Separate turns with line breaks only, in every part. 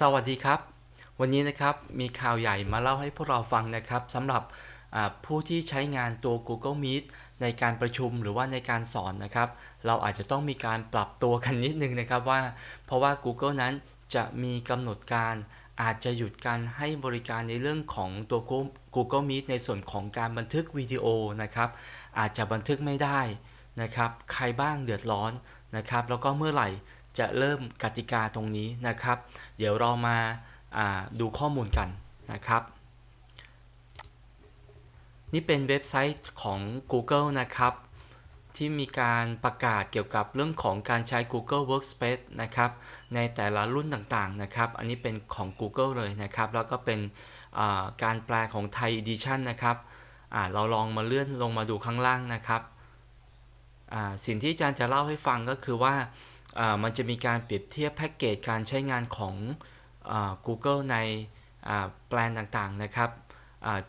สวัสดีครับ วันนี้นะครับมีข่าวใหญ่มาเล่าให้พวกเราฟังนะครับสำหรับผู้ที่ใช้งานตัว Google Meet ในการประชุมหรือว่าในการสอนนะครับ เราอาจจะต้องมีการปรับตัวกันนิดนึงนะครับว่า เพราะว่า Google นั้นจะมีกำหนดการอาจจะหยุดการให้บริการในเรื่องของตัว Google Meet ในส่วนของการบันทึกวิดีโอนะครับ อาจจะบันทึกไม่ได้นะครับ ใครบ้างเดือดร้อนนะครับ แล้วก็เมื่อไหร่ จะเริ่มกติกาตรงนี้นะครับ เดี๋ยวเรามาาดูข้อมูลกันนะครับ นี่เป็นเว็บไซต์ของ Google นะครับ ที่มีการประกาศเกี่ยวกับเรื่องของการใช้ Google Workspace นะครับ ในแต่ละรุ่นต่างๆนะครับ อันนี้เป็นของ Google เลยนะครับ แล้วก็เป็นาการแปลของ Thai Edition นะครับเราลองมาเลื่อนลงมาดูข้างล่างนะครับสิ่งที่อาจารย์จะเล่าให้ฟังก็คือว่า มันจะมีการเปรียบเทียบแพ็กเกจการใช้งานของอ Google ในแปลนต่างๆนะครับ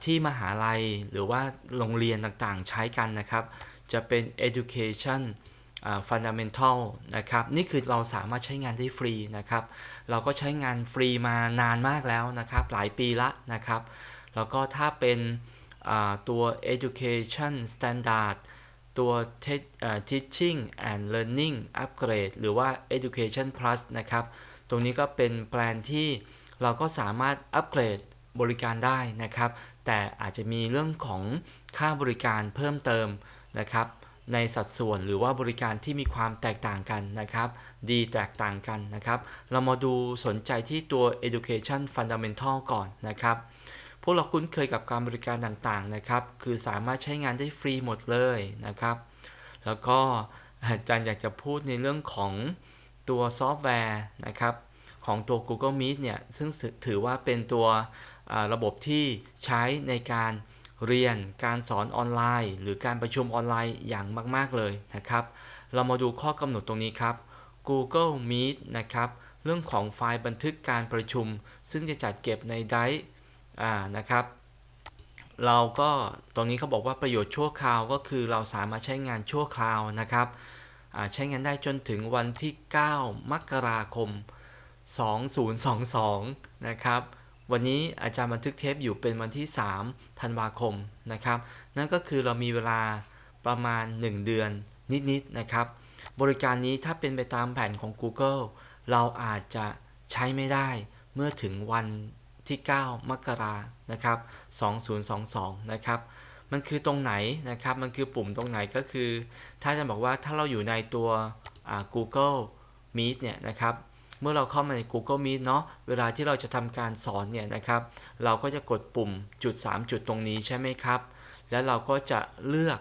ที่มหาลัยหรือว่าโรงเรียนต่างๆใช้กันนะครับ จะเป็น education fundamental นะครับ นี่คือเราสามารถใช้งานได้ฟรีนะครับ เราก็ใช้งานฟรีมานานมากแล้วนะครับ หลายปีละนะครับ แล้วก็ถ้าเป็นตัว education standard ตัว teaching and learning upgrade หรือว่า education plus นะครับ ตรงนี้ก็เป็นแปลนที่เราก็สามารถอัปเกรดบริการได้นะครับ แต่อาจจะมีเรื่องของค่าบริการเพิ่มเติมนะครับในสัดส่วนหรือว่าบริการที่มีความแตกต่างกันนะครับ ดีแตกต่างกันนะครับ เรามาดูสนใจที่ตัว education fundamental ก่อนนะครับ พวกเราคุ้นเคยกับการบริการต่างๆนะครับ คือสามารถใช้งานได้ฟรีหมดเลยนะครับ แล้วก็อาจารย์อยากจะพูดในเรื่องของตัวซอฟต์แวร์นะครับ ของตัว Google Meet เนี่ย ซึ่งถือว่าเป็นตัวระบบที่ใช้ในการเรียนการสอนออนไลน์ หรือการประชุมออนไลน์อย่างมาก ๆ เลยนะครับ เรามาดูข้อกำหนดตรงนี้ครับ Google Meet นะครับ เรื่องของไฟล์บันทึกการประชุม ซึ่งจะจัดเก็บในไดร์ อ่านะครับ เราก็ตรงนี้เขาบอกว่าประโยชน์ชั่วคราวก็คือเราสามารถใช้งานชั่วคราวนะครับใช้งานได้จนถึงวันที่ 9 มกราคม 2022 นะครับ วันนี้อาจารย์บันทึกเทปอยู่เป็นวันที่ 3 ธันวาคมนะครับ นั่นก็คือเรามีเวลาประมาณ 1 เดือนนิดๆนะครับ บริการนี้ถ้าเป็นไปตามแผนของ Google เราอาจจะใช้ไม่ได้เมื่อถึงวัน ที่ 9 มกรานะครับ2022 นะครับ มันคือตรงไหนนะครับ มันคือปุ่มตรงไหนก็คือ ถ้าจะบอกว่าถ้าเราอยู่ในตัว Google Meet เนี่ยนะครับ เมื่อเราเข้ามาใน Google Meet เนาะ เวลาที่เราจะทำการสอนเนี่ยนะครับ เราก็จะกดปุ่มจุด 3 จุดตรงนี้ใช่ไหมครับ แล้วเราก็จะเลือก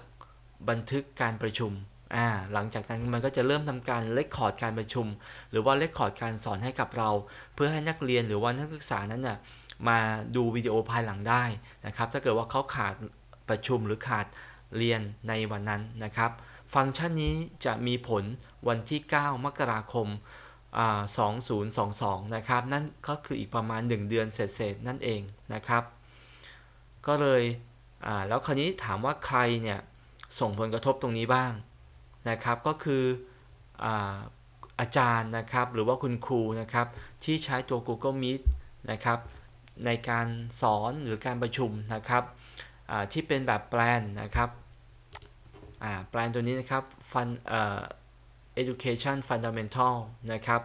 บันทึกการประชุม อ่าหลังจากนั้นมันก็จะเริ่มทำการเลคคอร์ดการประชุม หรือว่าเลคคอร์ดการสอนให้กับเรา เพื่อให้นักเรียนหรือว่านักศึกษานั้นน่ะมาดูวิดีโอภายหลังได้นะครับถ้าเกิดว่าเขาขาดประชุมหรือขาดเรียนในวันนั้นนะครับ ฟังก์ชันนี้จะมีผลวันที่ 9 มกราคมอ่า2022 นะครับ นั่นก็คืออีกประมาณ 1 เดือนเศษๆนั่นเองนะครับ ก็เลยอ่าแล้วคราวนี้ถามว่าใครเนี่ยส่งผลกระทบตรงนี้บ้าง นะครับก็คืออาจารย์นะครับหรือว่าคุณครูนะครับที่ใช้ตัว Google Meet นะครับในการสอนหรือการประชุมนะครับที่เป็นแบบแปลนนะครับแปลนตัวนี้นะครับฟันเอ่อ education fundamental นะครับ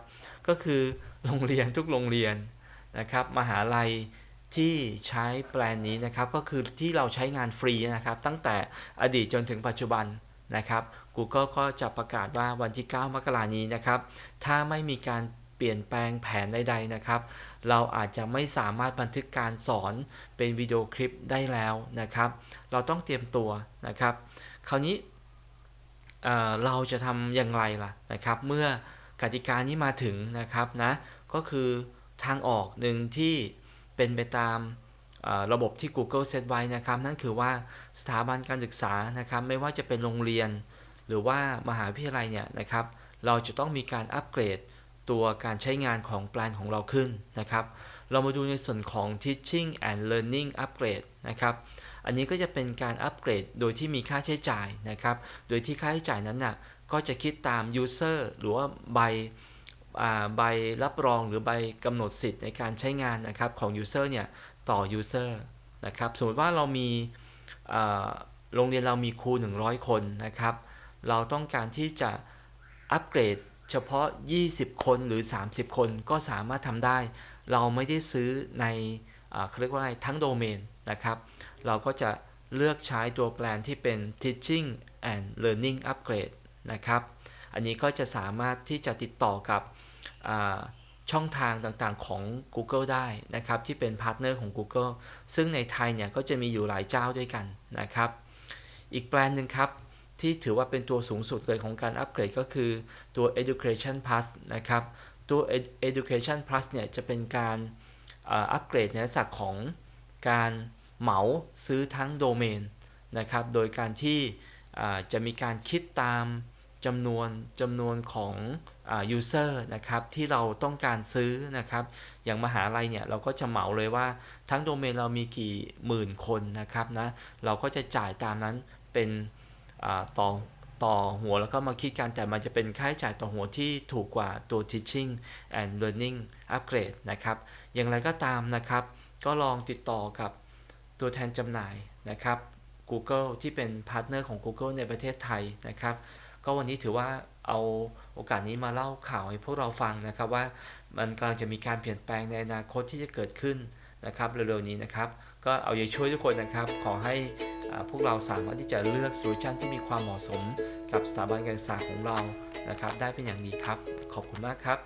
ก็คือโรงเรียนทุกโรงเรียนนะครับมหาลัยที่ใช้แปลนนี้นะครับก็คือที่เราใช้งานฟรีนะครับตั้งแต่อดีตจนถึงปัจจุบันนะครับ Google ก็จะประกาศว่าวันที่ 9 มกรานี้นะครับ ถ้าไม่มีการเปลี่ยนแปลงแผนใดๆนะครับ เราอาจจะไม่สามารถบันทึกการสอนเป็นวิดีโอคลิปได้แล้วนะครับ เราต้องเตรียมตัวนะครับ คราวนี้เเราจะทำอย่างไรล่ะนะครับ เมื่อกติกานี้มาถึงนะครับนะก็คือทางออกหนึ่งที่เป็นไปตามระบบที่ Google เซตไว้นะครับ นั่นคือว่าสถาบันการศึกษานะครับ ไม่ว่าจะเป็นโรงเรียน หรือว่ามหาวิทยาลัยเนี่ยนะครับ เราจะต้องมีการอัปเกรดตัวการใช้งานของแปลนของเราขึ้นนะครับ เรามาดูในส่วนของ teaching and learning upgrade นะครับ อันนี้ก็จะเป็นการอัปเกรดโดยที่มีค่าใช้จ่ายนะครับ โดยที่ค่าใช้จ่ายนั้นน่ะก็จะคิดตาม user หรือว่าใบอ่าใบรับรองหรือใบกำหนดสิทธิ์ในการใช้งานนะครับของ User เนี่ยต่อ User นะครับ สมมติว่าเรามีอ่าโรงเรียนเรามีครู 100 คนนะครับ เราต้องการที่จะอัปเกรดเฉพาะ 20 คนหรือ 30 คนก็สามารถทำได้ เราไม่ได้ซื้อในเขาเรียกว่าอะไรทั้งโดเมนนะครับ เราก็จะเลือกใช้ตัวแปลนที่เป็น teaching and learning upgrade นะครับ อันนี้ก็จะสามารถที่จะติดต่อกับช่องทางต่างๆของ Google ได้นะครับ ที่เป็นพาร์ทเนอร์ของ Google ซึ่งในไทยเนี่ยก็จะมีอยู่หลายเจ้าด้วยกันนะครับ อีกแปลนหนึ่งครับ ที่ถือว่าเป็นตัวสูงสุดเลยของการอัปเกรดก็คือตัว Education Plus นะครับ ตัว Education Plus เนี่ยจะเป็นการอัปเกรดในลักษณะของการเหมาซื้อทั้งโดเมนนะครับ โดยการที่จะมีการคิดตามจำนวนจำนวนของอ user นะครับที่เราต้องการซื้อนะครับ อย่างมหาลัยเนี่ยเราก็จะเหมาเลยว่าทั้งโดเมนเรามีกี่หมื่นคนนะครับนะเราก็จะจ่ายตามนั้นเป็น ต่อต่อหัวแล้วก็มาคิดกันแต่มันจะเป็นค่าใช้จ่ายต่อหัวที่ถูกกว่าตัว teaching and learning upgrade นะครับ อย่างไรก็ตามนะครับ ก็ลองติดต่อกับตัวแทนจำหน่ายนะครับ Google ที่เป็นพาร์ทเนอร์ของ Google ในประเทศไทยนะครับ ก็วันนี้ถือว่าเอาโอกาสนี้มาเล่าข่าวให้พวกเราฟังนะครับว่ามันกำลังจะมีการเปลี่ยนแปลงในอนาคตที่จะเกิดขึ้นนะครับเร็วๆนี้นะครับ ก็เอาใจช่วยทุกคนนะครับขอให้ พวกเราสามารถที่จะเลือกโซลูชันที่มีความเหมาะสมกับสถาบันการศึกษาของเรานะครับ ได้เป็นอย่างดีครับ ขอบคุณมากครับ